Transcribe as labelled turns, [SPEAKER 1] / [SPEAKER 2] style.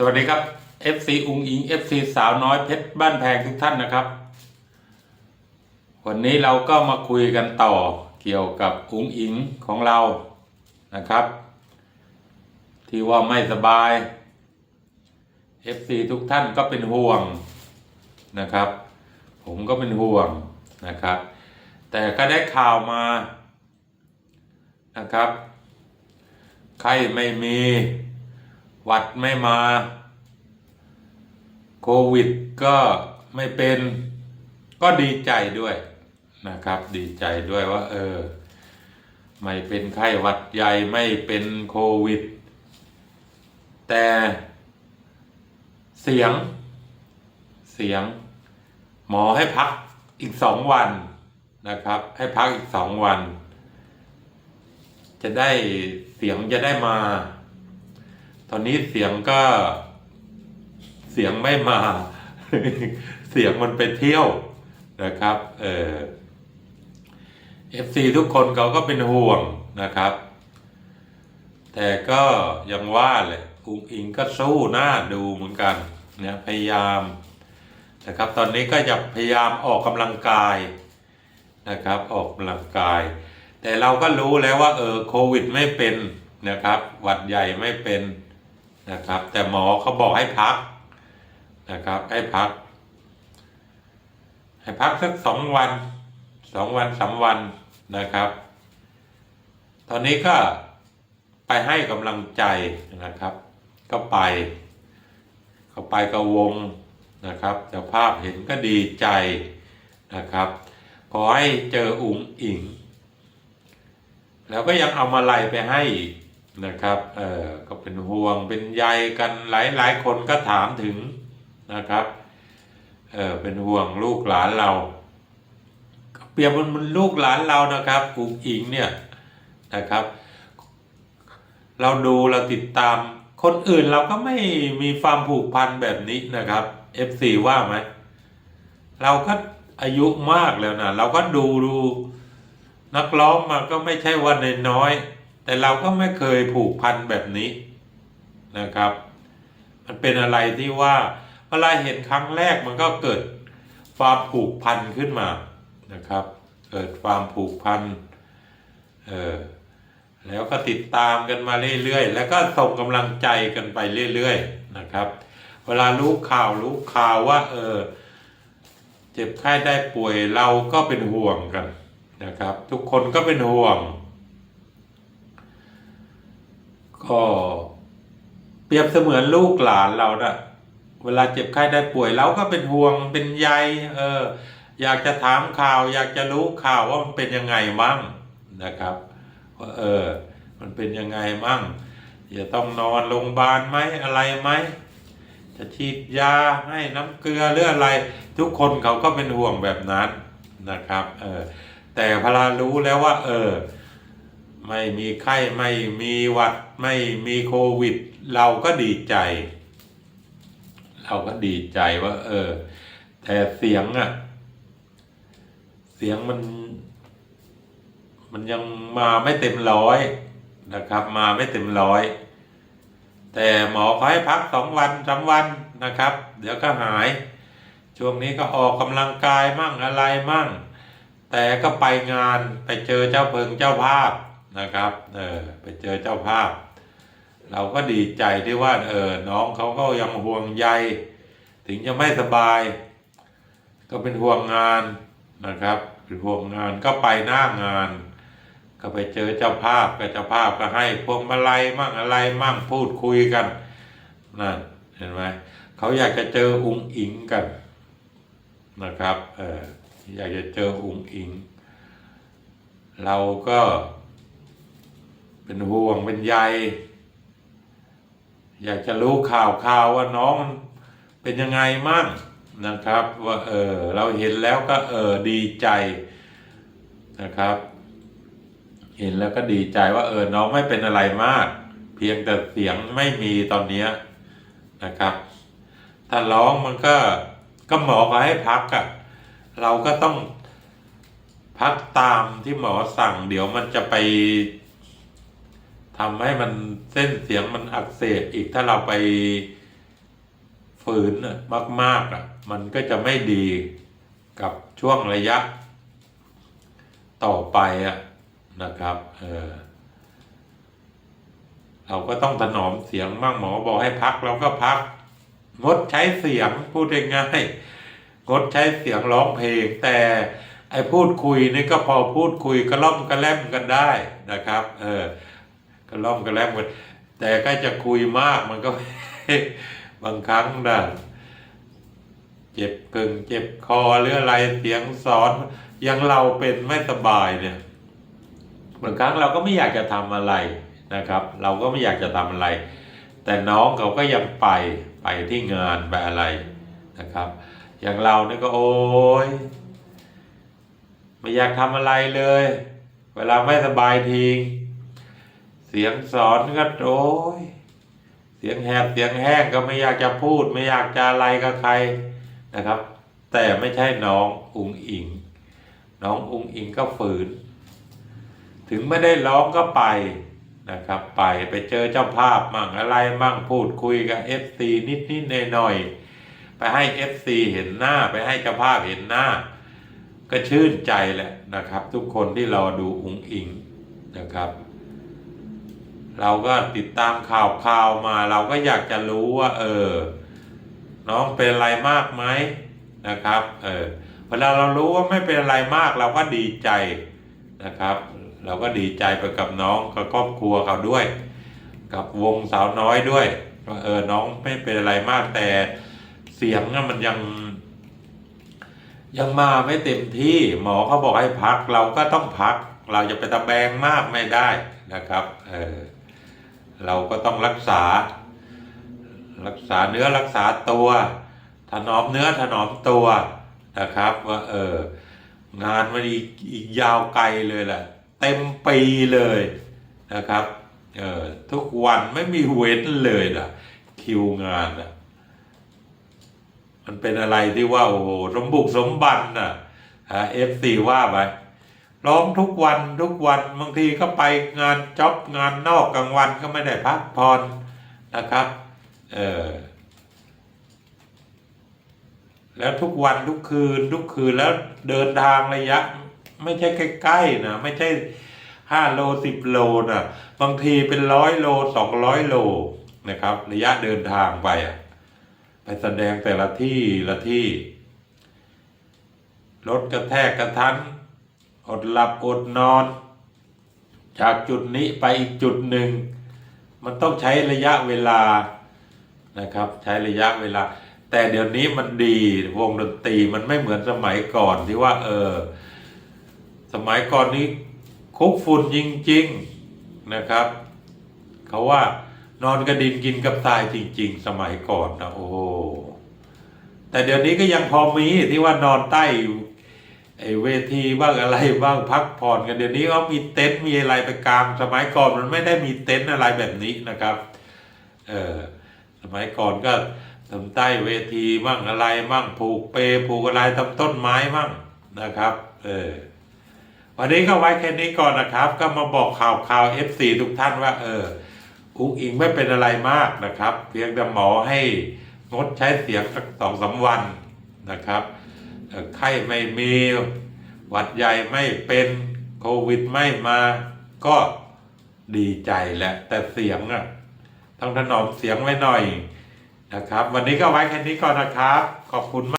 [SPEAKER 1] สวัสดีครับ FC อุงอิง FC สาวน้อยเพชรบ้านแพงทุกท่านนะครับ วันนี้เราก็มาคุยกันต่อเกี่ยวกับอุงอิงของเรานะครับ ที่ว่าไม่สบาย FC ทุกท่านก็เป็นห่วงนะครับ ผมก็เป็นห่วงนะครับ แต่ก็ได้ข่าวมานะครับไข้ไม่มี หวัดไม่มา โควิดก็ไม่เป็น ก็ดีใจด้วยนะครับ ดีใจด้วยว่า เออ ไม่เป็นไข้หวัดใหญ่ไม่เป็นโควิด แต่เสียง เสียง หมอให้พักอีกสองวันนะครับ ให้พักอีกสองวัน จะได้เสียงจะได้มา ตอนนี้เสียงก็ เสียงไม่มา เสียงมันไปเที่ยวนะครับ เออฟซีทุกคนเขาก็เป็นห่วงนะครับ แต่ก็ยังว่าเลยอุงอิงก็สู้หน้าดูเหมือนกันเนี่ยพยายามนะครับ ตอนนี้ก็จะพยายามออกกำลังกายนะครับ ออกกำลังกาย แต่เราก็รู้แล้วว่าเออโควิดไม่เป็นนะครับ หวัดใหญ่ไม่เป็น นะครับ แต่หมอเขาบอกให้พักนะครับ ให้พัก ให้พักสักสองวันสองวันสามวันนะครับ ตอนนี้ก็ไปให้กำลังใจนะครับ ก็ไป เขาไปกับวงนะครับเจ้าภาพเห็นก็ดีใจนะครับขอให้เจออุ๋งอิง แล้วก็ยังเอามาไล่ไปให้อีก นะครับเออก็เป็นห่วงเป็นใยกันหลายหลายคนก็ถามถึงนะครับเออเป็นห่วงลูกหลานเราเปรียบมันมันลูกหลานเรานะครับอุ๋งอิงเนี่ยนะครับ เราดูเราติดตามคนอื่นเราก็ไม่มีความผูกพันแบบนี้นะครับ FC ว่าไหมเราก็อายุมากแล้วนะเราก็ดูดูนักร้องมาก็ไม่ใช่ว่าน้อย แต่เราก็ไม่เคยผูกพันแบบนี้นะครับ มันเป็นอะไรที่ว่าเวลาเห็นครั้งแรกมันก็เกิดความผูกพันขึ้นมานะครับ เกิดความผูกพันเออแล้วก็ติดตามกันมาเรื่อยๆ แล้วก็ส่งกำลังใจกันไปเรื่อยๆนะครับ เวลารู้ข่าวรู้ข่าวว่า เออ เจ็บไข้ได้ป่วยเราก็เป็นห่วงกันนะครับ ทุกคนก็เป็นห่วง ก็เปรียบเสมือนลูกหลานเรานะเวลาเจ็บไข้ได้ป่วยเราก็เป็นห่วงเป็นใยเออ อยากจะถามข่าว อยากจะรู้ข่าวว่ามันเป็นยังไงมั่งนะครับว่าเออ มันเป็นยังไงมั่งจะต้องนอนโรงพยาบาลไหมอะไรไหมจะฉีดยาให้น้ำเกลือหรืออะไร ทุกคนเขาก็เป็นห่วงแบบนั้นนะครับ เออแต่พอรารู้แล้วว่า เออ ไม่มีไข้ไม่มีหวัดไม่มีโควิด เราก็ดีใจ เราก็ดีใจว่า เออ แต่เสียงอะเสียงมัน มันยังมาไม่เต็มร้อยนะครับ มาไม่เต็มร้อย แต่หมอขาให้พักสองวันสามวันนะครับ เดี๋ยวก็หาย ช่วงนี้ก็ออกกำลังกายมั่งอะไรมั่ง แต่ก็ไปงานไปเจอเจ้าเพิงเจ้าภาพ นะครับเออไปเจอเจ้าภาพ เราก็ดีใจที่ว่าเออน้องเขาก็ยังห่วงใย ถึงจะไม่สบาย ก็เป็นห่วงงานนะครับเป็นห่วงงานก็ไปหน้างาน ก็ไปเจอเจ้าภาพกับเจ้าภาพก็ให้พวงมาลัยมั่งอะไรมั่งพูดคุยกันนั่นเห็นไหมเขาอยากจะเจออุงอิงกันนะครับเอออยากจะเจออุงอิง เราก็ เป็นห่วงเป็นใยอยากจะรู้ข่าวข่าวว่าน้องมันเป็นยังไงมั่งนะครับ ว่าเออเราเห็นแล้วก็เออดีใจนะครับ เห็นแล้วก็ดีใจว่าเออน้องไม่เป็นอะไรมาก เพียงแต่เสียงไม่มีตอนนี้นะครับ ถ้าร้องมันก็ก็หมอก็ให้พักอะ่ะเราก็ต้องพักตามที่หมอสั่ง เดี๋ยวมันจะไป ทำให้มันเส้นเสียงมันอักเสบอีกถ้าเราไปฝืนมากๆอะมันก็จะไม่ดีกับช่วงระยะ ต่อไปอะนะครับเออเราก็ต้องถนอมเสียงบ้างหมอบอกให้พักเราก็พัก งดใช้เสียงพูดง่ายงดใช้เสียงร้องเพลง แต่ไอ้พูดคุยนี่ก็พอพูดคุยกระล่อมกระแล่มกันได้นะครับ เออ กระล่อมกระแล่มกันแต่ก็จะคุยมากมันก็ บางครั้งนะเจ็บกึ่งเจ็บคอหรืออะไรเสียงสอนยังเราเป็นไม่สบายเนี่ยบางครั้งเราก็ไม่อยากจะทำอะไรนะครับ เราก็ไม่อยากจะทำอะไร แต่น้องเขาก็ยังไปไปที่งานไปอะไรนะครับ อย่างเราเนี่ยก็โอ้ยไม่อยากทำอะไรเลย เวลาไม่สบายที เสียงสอนก็โอ้ยเสียงแหบเสียงแห้งก็ไม่อยากจะพูด ไม่อยากจะอะไรกับใครนะครับ แต่ไม่ใช่น้องอุงอิง น้องอุงอิงก็ฝืน ถึงไม่ได้ร้องก็ไปนะครับไปไปเจอเจ้าภาพมั่งอะไรมั่งพูดคุยกับเอฟซีนิดนิดหน่อยหน่อยไปให้เอฟซีเห็นหน้าไปให้เจ้าภาพเห็นหน้า ก็ชื่นใจแหละนะครับ ทุกคนที่รอดูอุงอิงนะครับ เราก็ติดตามข่าวข่าวมา เราก็อยากจะรู้ว่า เออ น้องเป็นอะไรมากไหมนะครับ เออเวลาเรารู้ว่าไม่เป็นอะไรมาก เราก็ดีใจนะครับ เราก็ดีใจไปกับน้องกับครอบครัวเขาด้วย กับวงสาวน้อยด้วยว่าเออน้องไม่เป็นอะไรมากแต่เสียงน่ะมันยัง ยังมาไม่เต็มที่หมอเขาบอกให้พัก เราก็ต้องพัก เราจะไปตะแบงมากไม่ได้นะครับ เออ เราก็ต้องรักษา รักษาเนื้อรักษาตัว ถนอมเนื้อถนอมตัวนะครับ ว่าเอองานมันอีกอีกยาวไกลเลยแหละเต็มปีเลยนะครับเออทุกวันไม่มีเว้นเลยนะคิวงานนะมันเป็นอะไรที่ว่าโอ้โหสมบุกสมบันน่ะเอฟซีว่าไป ร้องทุกวันทุกวันบางทีก็ไปงานจ็อบงานนอกกลางวันก็ไม่ได้พักผ่อนนะครับเออแล้วทุกวันทุกคืนทุกคืนแล้วเดินทางระยะ ไม่ใช่ใกล้ๆนะไม่ใช่ห้าโลสิบโลนะบางทีเป็นร้อยโลสองร้อยโลนะครับ ระยะเดินทางไปอะไปแสดงแต่ละที่ละที่รถกระแทกกระทัน อดหลับอดนอน จากจุดนี้ไปอีกจุดหนึ่ง มันต้องใช้ระยะเวลานะครับ ใช้ระยะเวลา แต่เดี๋ยวนี้มันดีวงดนตรีมันไม่เหมือนสมัยก่อนที่ว่า เออ สมัยก่อนนี้คุกฝุ่นจริง ๆนะครับเขาว่านอนกระดินกินกับทรายจริง ๆ สมัยก่อนนะโอ้แต่เดี๋ยวนี้ก็ยังพอมีที่ว่านอนใต้ ไอ้เวทีบ้างอะไรบ้างพักผ่อนกันเดี๋ยวนี้ก็มีเต็นท์มีอะไรไปกลางสมัยก่อนมันไม่ได้มีเต็นท์อะไรแบบนี้นะครับเออสมัยก่อนก็ทำใต้เวทีมั่งอะไรมั่งผูกเปรผูกอะไรทำต้นไม้มั่งนะครับเออวันนี้ก็ไว้แค่นี้ก่อนนะครับ ก็มาบอกข่าวข่าว FC ทุกท่านว่า เอออุ้งอิงไม่เป็นอะไรมากนะครับ เพียงแต่หมอให้งดใช้เสียงสักสองสามวันนะครับ ไข้ไม่มีหวัดใหญ่ไม่เป็นโควิดไม่มา ก็ดีใจแหละ แต่เสียงอะต้องถนอมเสียงไว้หน่อยนะครับ วันนี้ก็ไว้แค่นี้ก่อนนะครับ ขอบคุณมาก